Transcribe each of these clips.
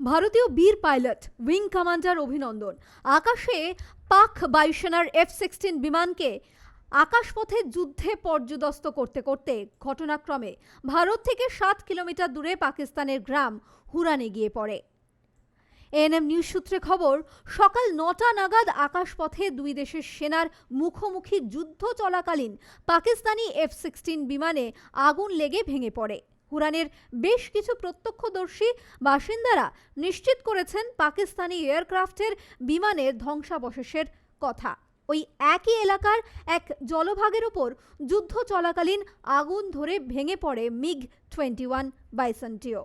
ভারতীয় বীর pilot, wing commander অভিনন্দন। আকাশে পাক বায়ুসেনার এফ সিক্সটিন বিমানকে আকাশপথে যুদ্ধে পর্যদস্ত করতে করতে ঘটনাক্রমে ভারত থেকে সাত কিলোমিটার দূরে পাকিস্তানের গ্রাম হুরানে গিয়ে পড়ে। এএনএম নিউজ সূত্রে খবর, সকাল নটা নাগাদ আকাশপথে দুই দেশের সেনার মুখোমুখি যুদ্ধ চলাকালীন পাকিস্তানি এফ সিক্সটিন বিমানে আগুন লেগে ভেঙে পড়ে। হুরানের বেশ কিছু প্রত্যক্ষদর্শী বাসিন্দারা নিশ্চিত করেছেন পাকিস্তানি এয়ারক্রাফটের বিমানের ধ্বংসাবশেষের কথা। ওই একই এলাকার এক জলভাগের ওপর যুদ্ধ চলাকালীন আগুন ধরে ভেঙে পড়ে মিগ টোয়েন্টি ওয়ান বাইসন্টিও।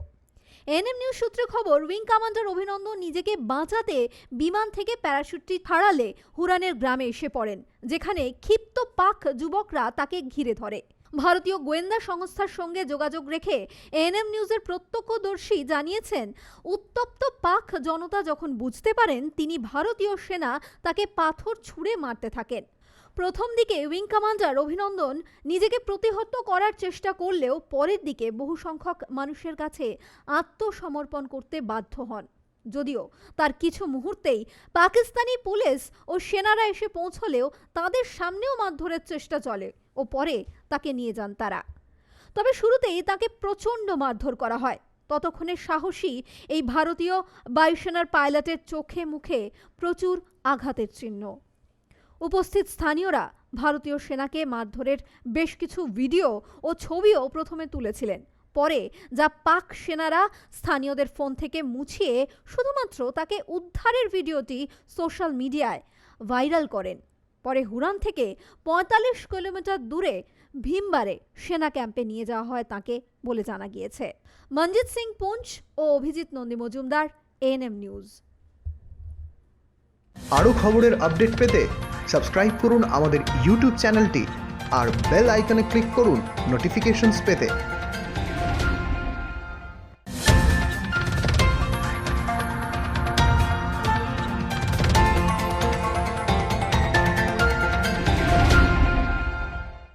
এনএম নিউজ সূত্রে খবর, উইং কমান্ডার অভিনন্দন নিজেকে বাঁচাতে বিমান থেকে প্যারাশুটটি ছাড়ালে হুরানের গ্রামে এসে পড়েন, যেখানে ক্ষিপ্ত পাক যুবকরা তাকে ঘিরে ধরে। ভারতীয় গোয়েন্দা সংস্থার সঙ্গে যোগাযোগ রেখে এনএম নিউজের প্রত্যক্ষদর্শী জানিয়েছেন, উত্তপ্ত পাক জনতা যখন বুঝতে পারেন তিনি ভারতীয় সেনা তাকে পাথর ছুঁড়ে মারতে থাকেন। প্রথম দিকে উইং কমান্ডার অভিনন্দন নিজেকে প্রতিহত করার চেষ্টা করলেও পরের দিকে বহু সংখ্যক মানুষের কাছে আত্মসমর্পণ করতে বাধ্য হন। যদিও তার কিছু মুহূর্তেই পাকিস্তানি পুলিশ ও সেনারা এসে পৌঁছলেও তাদের সামনেও মারধরের চেষ্টা চলে ও পরে তাকে নিয়ে যান তারা। তবে শুরুতেই তাকে প্রচণ্ড মারধর করা হয়। ততক্ষণে সাহসী এই ভারতীয় বায়ুসেনার পাইলটের চোখে মুখে প্রচুর আঘাতের চিহ্ন। উপস্থিত স্থানীয়রা ভারতীয় সেনাকে মারধরের বেশ কিছু ভিডিও ও ছবিও প্রথমে তুলেছিলেন। পরে যা পাক সেনারা স্থানীয়দের ফোন থেকে মুছিয়ে শুধুমাত্র তাকে উদ্ধারের ভিডিওটি সোশ্যাল মিডিয়ায় ভাইরাল করেন। পরে হুরান থেকে পঁয়তাল্লিশ কিলোমিটার দূরে ভীমবারে সেনা ক্যাম্পে নিয়ে যাওয়া হয় তাকে বলে জানা গিয়েছে। মনজিৎ সিং পুঞ্চ ও অভিজিৎ নন্দী মজুমদার এএনএম নিউজ। আরও খবরের আপডেট পেতে সাবস্ক্রাইব করুন আমাদের ইউটিউব চ্যানেলটি আর বেল আইকনে ক্লিক করুন নোটিফিকেশনস পেতে।